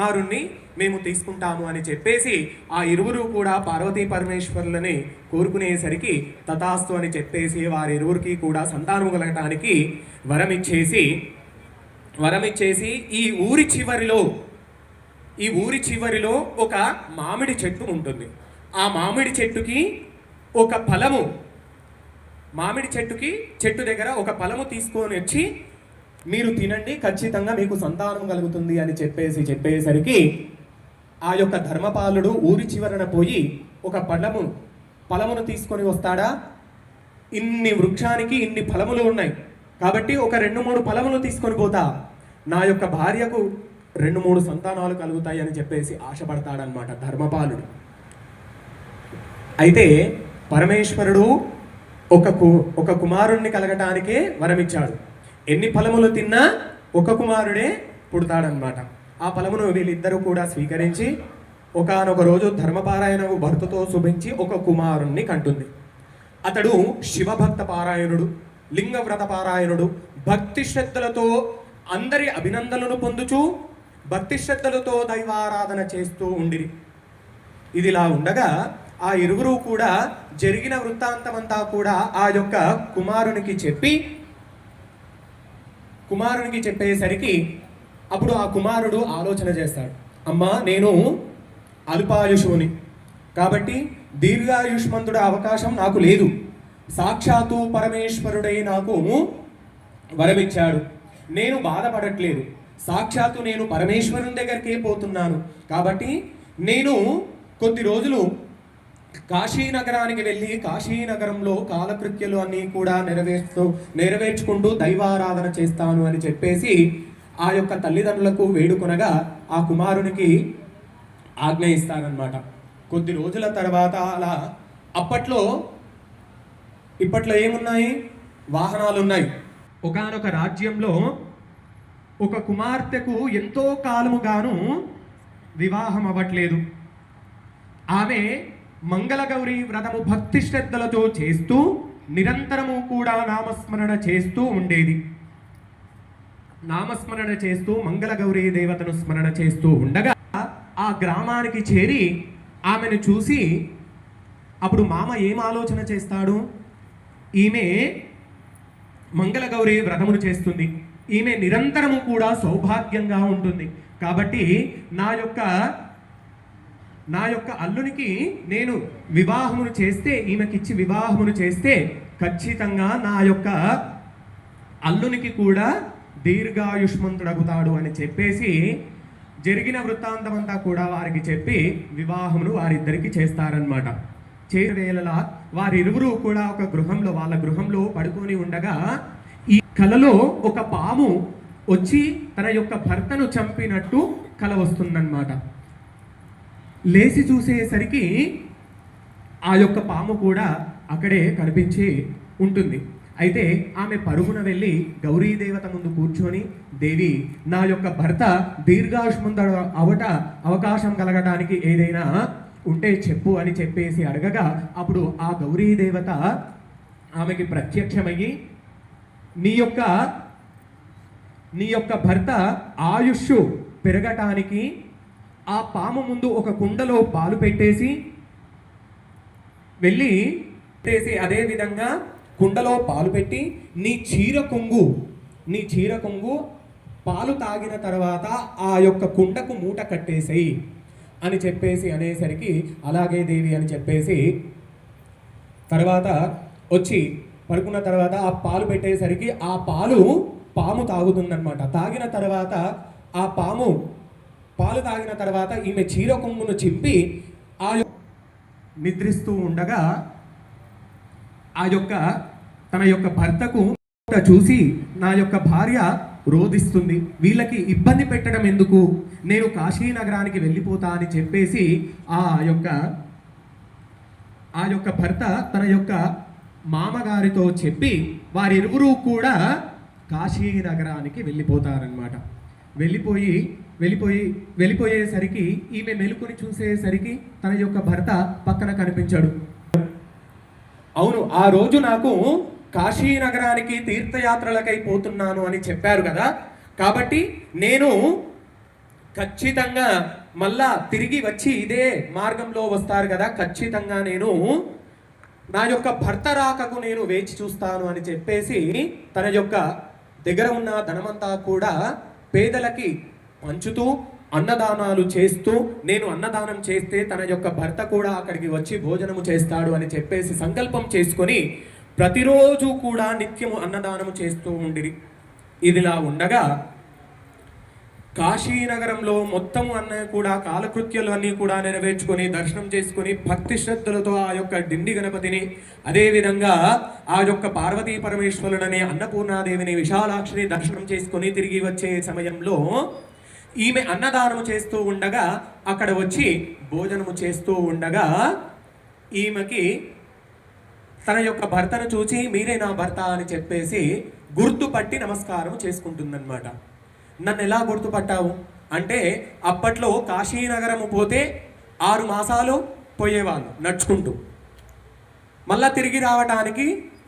కుమారుణ్ణి మేము తీసుకుంటాము అని చెప్పేసి ఆ ఇరువురు కూడా పార్వతీ పరమేశ్వరులని కోరుకునేసరికి తథాస్తు అని చెప్పేసి వారి ఇరువురికి కూడా సంతానం కలగటానికి వరం ఇచ్చేసి వరం ఇచ్చేసి ఈ ఊరి చివరిలో ఈ ఊరి చివరిలో ఒక మామిడి చెట్టు ఉంటుంది. ఆ మామిడి చెట్టుకి ఒక ఫలము మామిడి చెట్టుకి చెట్టు దగ్గర ఒక ఫలము తీసుకొని వచ్చి మీరు తినండి ఖచ్చితంగా మీకు సంతానం కలుగుతుంది అని చెప్పేసి చెప్పేసరికి ఆ యొక్క ధర్మపాలుడు ఊరి చివరన పోయి ఒక పళ్ళము ఫలమును తీసుకొని వస్తాడా? ఇన్ని వృక్షానికి ఇన్ని ఫలములు ఉన్నాయి. కాబట్టి ఒక రెండు మూడు ఫలములు తీసుకొని పోతా. నా యొక్క భార్యకు రెండు మూడు సంతానాలు కలుగుతాయి అని చెప్పేసి ఆశపడతాడనమాట ధర్మపాలుడు. అయితే పరమేశ్వరుడు ఒక కు ఒక కుమారుణ్ణి కలగటానికే వరమిచ్చాడు. ఎన్ని ఫలములు తిన్నా ఒక కుమారుడే పుడతాడనమాట ఆ ఫలమును వీళ్ళిద్దరూ కూడా స్వీకరించి ఒకానొక రోజు ధర్మపారాయణకు భర్తతో శుభించి ఒక కుమారుణ్ణి కంటుంది. అతడు శివభక్త పారాయణుడు లింగవ్రత పారాయణుడు భక్తి శ్రద్ధలతో అందరి అభినందనలు పొందుచూ భక్తి శ్రద్ధలతో దైవారాధన చేస్తూ ఉండిరి. ఇదిలా ఉండగా ఆ ఇరువురు కూడా జరిగిన వృత్తాంతమంతా కూడా ఆ యొక్క కుమారునికి చెప్పి కుమారునికి చెప్పేసరికి అప్పుడు ఆ కుమారుడు ఆలోచన చేస్తాడు. అమ్మా నేను అల్పాయుషుని. కాబట్టి దీర్ఘాయుష్మంతుడు అవకాశం నాకు లేదు. సాక్షాత్తు పరమేశ్వరుడై నాకు వరమిచ్చాడు. నేను బాధపడట్లేదు. సాక్షాత్తు నేను పరమేశ్వరుని దగ్గరికే పోతున్నాను. కాబట్టి నేను కొద్ది రోజులు కాశీనగరానికి వెళ్ళి కాశీనగరంలో కాలకృత్యలు అన్నీ కూడా నెరవేర్స్తూ నెరవేర్చుకుంటూ దైవారాధన చేస్తాను అని చెప్పేసి ఆ యొక్క తల్లిదండ్రులకు వేడుకొనగా ఆ కుమారునికి ఆజ్ఞ ఇస్తారనమాట కొద్ది రోజుల తర్వాత అలా అప్పట్లో ఇప్పట్లో ఏమున్నాయి? వాహనాలు ఉన్నాయి ఒకానొక రాజ్యంలో ఒక కుమార్తెకు ఎంతో కాలముగాను వివాహం అవ్వట్లేదు. ఆమె మంగళగౌరి వ్రతము భక్తి శ్రద్ధలతో చేస్తూ నిరంతరము కూడా నామస్మరణ చేస్తూ ఉండేది. నామస్మరణ చేస్తూ మంగళగౌరీ దేవతను స్మరణ చేస్తూ ఉండగా ఆ గ్రామానికి చేరి ఆమెను చూసి అప్పుడు మామ ఏం ఆలోచన చేస్తాడు? ఈమె మంగళగౌరి వ్రతమును చేస్తుంది. ఈమె నిరంతరము కూడా సౌభాగ్యంగా ఉంటుంది. కాబట్టి నా యొక్క నా యొక్క అల్లునికి నేను వివాహమును చేస్తే ఈమెకిచ్చి వివాహమును చేస్తే ఖచ్చితంగా నా యొక్క అల్లునికి కూడా దీర్ఘాయుష్మంతుడగుతాడు అని చెప్పేసి జరిగిన వృత్తాంతమంతా కూడా వారికి చెప్పి వివాహమును వారిద్దరికి చేస్తారనమాట చేవేళలా వారిరువురు కూడా ఒక గృహంలో వాళ్ళ గృహంలో పడుకొని ఉండగా ఈ కలలో ఒక పాము వచ్చి తన యొక్క భర్తను చంపినట్టు కల వస్తుందన్నమాట. లేచి చూసేసరికి ఆ యొక్క పాము కూడా అక్కడే కనిపించి ఉంటుంది. అయితే ఆమె పరుగున వెళ్ళి గౌరీ దేవత ముందు కూర్చొని దేవి నా యొక్క భర్త దీర్ఘాయుష్మంత అవట అవకాశం కలగడానికి ఏదైనా ఉంటే చెప్పు అని చెప్పేసి అడగగా అప్పుడు ఆ గౌరీ దేవత ఆమెకి ప్రత్యక్షమయ్యి నీ యొక్క నీ యొక్క భర్త ఆయుష్ పెరగటానికి ఆ పాము ముందు ఒక కుండలో పాలు పెట్టేసి వెళ్ళి పెట్టేసి అదే విధంగా కుండలో పాలు పెట్టి నీ చీర కొంగు నీ చీర కొంగు పాలు తాగిన తర్వాత ఆ యొక్క కుండకు మూట కట్టేసేయి అని చెప్పేసి అనేసరికి అలాగే దేవి అని చెప్పేసి తర్వాత వచ్చి పడుకున్న తర్వాత ఆ పాలు పెట్టేసరికి ఆ పాలు పాము తాగుతుందనమాట తాగిన తర్వాత ఆ పాము పాలు తాగిన తర్వాత ఈమె చీర కొంగును చింపి ఆ నిద్రిస్తూ ఉండగా ఆ యొక్క తన యొక్క భర్తకు చూసి నా యొక్క భార్య రోధిస్తుంది. వీళ్ళకి ఇబ్బంది పెట్టడం ఎందుకు? నేను కాశీ నగరానికి వెళ్ళిపోతా అని చెప్పేసి ఆ యొక్క ఆ యొక్క భర్త తన యొక్క మామగారితో చెప్పి వారిరువురు కూడా కాశీ నగరానికి వెళ్ళిపోతారనమాట వెళ్ళిపోయి వెళ్ళిపోయి వెళ్ళిపోయేసరికి ఈమె మెలుకొని చూసేసరికి తన యొక్క భర్త పక్కన కనిపించాడు. అవును ఆ రోజు నాకు కాశీ నగరానికి తీర్థయాత్రలకై పోతున్నాను అని చెప్పారు కదా. కాబట్టి నేను ఖచ్చితంగా మళ్ళా తిరిగి వచ్చి ఇదే మార్గంలో వస్తారు కదా. ఖచ్చితంగా నేను నా యొక్క భర్త రాకకు నేను వేచి చూస్తాను అని చెప్పేసి తన యొక్క దగ్గర ఉన్న ధనమంతా కూడా పేదలకి పంచుతూ అన్నదానాలు చేస్తూ నేను అన్నదానం చేస్తే తన యొక్క భర్త కూడా అక్కడికి వచ్చి భోజనము చేస్తాడు అని చెప్పేసి సంకల్పం చేసుకొని ప్రతిరోజు కూడా నిత్యము అన్నదానము చేస్తూ ఉండిరి. ఇదిలా ఉండగా కాశీనగరంలో మొత్తం అన్న కూడా కాలకృత్యాలు అన్నీ కూడా నెరవేర్చుకొని దర్శనం చేసుకుని భక్తి శ్రద్ధలతో ఆ యొక్క డిండి గణపతిని అదేవిధంగా ఆ యొక్క పార్వతీ పరమేశ్వరుడని అన్నపూర్ణాదేవిని విశాలాక్షిని దర్శనం చేసుకొని తిరిగి వచ్చే సమయంలో ఈమె అన్నదానము చేస్తూ ఉండగా అక్కడ వచ్చి భోజనము చేస్తూ ఉండగా ఈమెకి తన యొక్క భర్తను చూచి మీరే నా భర్త అని చెప్పేసి గుర్తుపట్టి నమస్కారం చేసుకుంటుందన్నమాట. నన్ను ఎలా గుర్తుపట్టావు? అంటే అప్పట్లో కాశీనగరము పోతే ఆరు మాసాలు పోయేవాళ్ళు నడుచుకుంటూ. మళ్ళా తిరిగి రావటానికి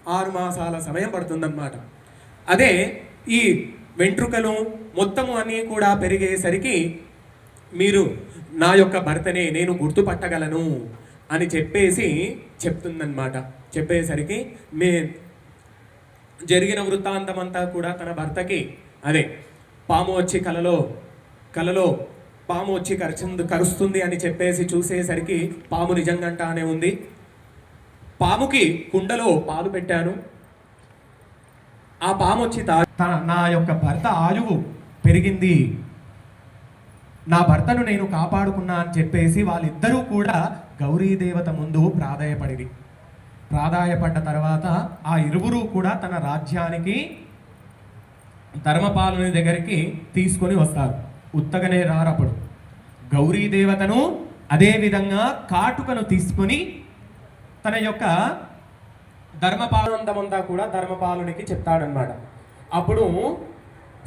ఆరు మాసాల సమయం పడుతుందన్నమాట. అదే ఈ వెంట్రుకలు మొత్తము అన్నీ కూడా పెరిగేసరికి మీరు నా యొక్క భర్తనే నేను గుర్తుపట్టగలను అని చెప్పేసి చెప్తుందన్నమాట. చెప్పేసరికి మే జరిగిన వృత్తాంతమంతా కూడా తన భర్తకి అదే పాము వచ్చి కలలో కలలో పాము వచ్చి కరిచింది కరుస్తుంది అని చెప్పేసి చూసేసరికి పాము నిజంగంటానే ఉంది. పాముకి కుండలో పాలు పెట్టాను. ఆ పాము వచ్చి తా తన నా యొక్క భర్త ఆయువు పెరిగింది. నా భర్తను నేను కాపాడుకున్నా అని చెప్పేసి వాళ్ళిద్దరూ కూడా గౌరీదేవత ముందు ప్రాధాయపడింది ప్రాధాయపడ్డ తర్వాత ఆ ఇరువురు కూడా తన రాజ్యానికి ధర్మపాలుని దగ్గరికి తీసుకొని వస్తారు. ఉత్తగనే రారప్పుడు గౌరీ దేవతను అదేవిధంగా కాటుకను తీసుకొని తన యొక్క ధర్మపాలంతమంతా కూడా ధర్మపాలునికి చెప్తాడనమాట అప్పుడు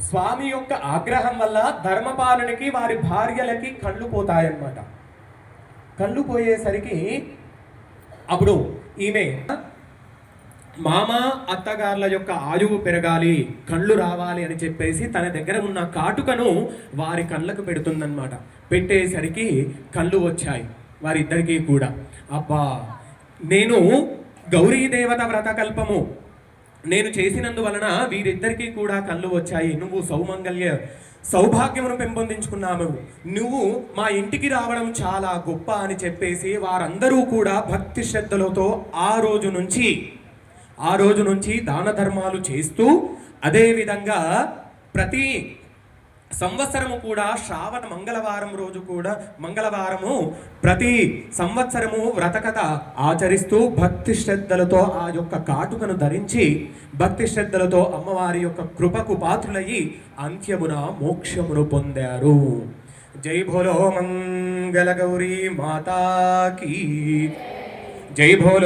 స్వామి యొక్క ఆగ్రహం వల్ల ధర్మపాలునికి వారి భార్యలకి కళ్ళు పోతాయన్నమాట. కళ్ళు పోయేసరికి అప్పుడు ఈమె మామ అత్తగారుల యొక్క ఆయువు పెరగాలి కళ్ళు రావాలి అని చెప్పేసి తన దగ్గర ఉన్న కాటుకను వారి కళ్ళకు పెడుతుందన్నమాట. పెట్టేసరికి కళ్ళు వచ్చాయి వారిద్దరికీ కూడా. అబ్బా నేను గౌరీ దేవత వ్రతకల్పము. నేను చేసినందువలన వీరిద్దరికీ కూడా కళ్ళు వచ్చాయి. నువ్వు సౌమంగల్య సౌభాగ్యమును పెంపొందించుకున్నాము నువ్వు మా ఇంటికి రావడం చాలా గొప్ప అని చెప్పేసి వారందరూ కూడా భక్తి శ్రద్ధలతో ఆ రోజు నుంచి ఆ రోజు నుంచి దాన ధర్మాలు చేస్తూ అదేవిధంగా ప్రతి సంవత్సరము కూడా శ్రావణ మంగళవారం రోజు కూడా మంగళవారము ప్రతి సంవత్సరము వ్రతకథ ఆచరిస్తూ భక్తి శ్రద్ధలతో ఆ యొక్క కాటుకను ధరించి భక్తి శ్రద్ధలతో అమ్మవారి యొక్క కృపకు పాత్రులయ్యి అంత్యమున మోక్షమును పొందారు. జై భోలో మంగళ గౌరీ మాతాకి జై భోలో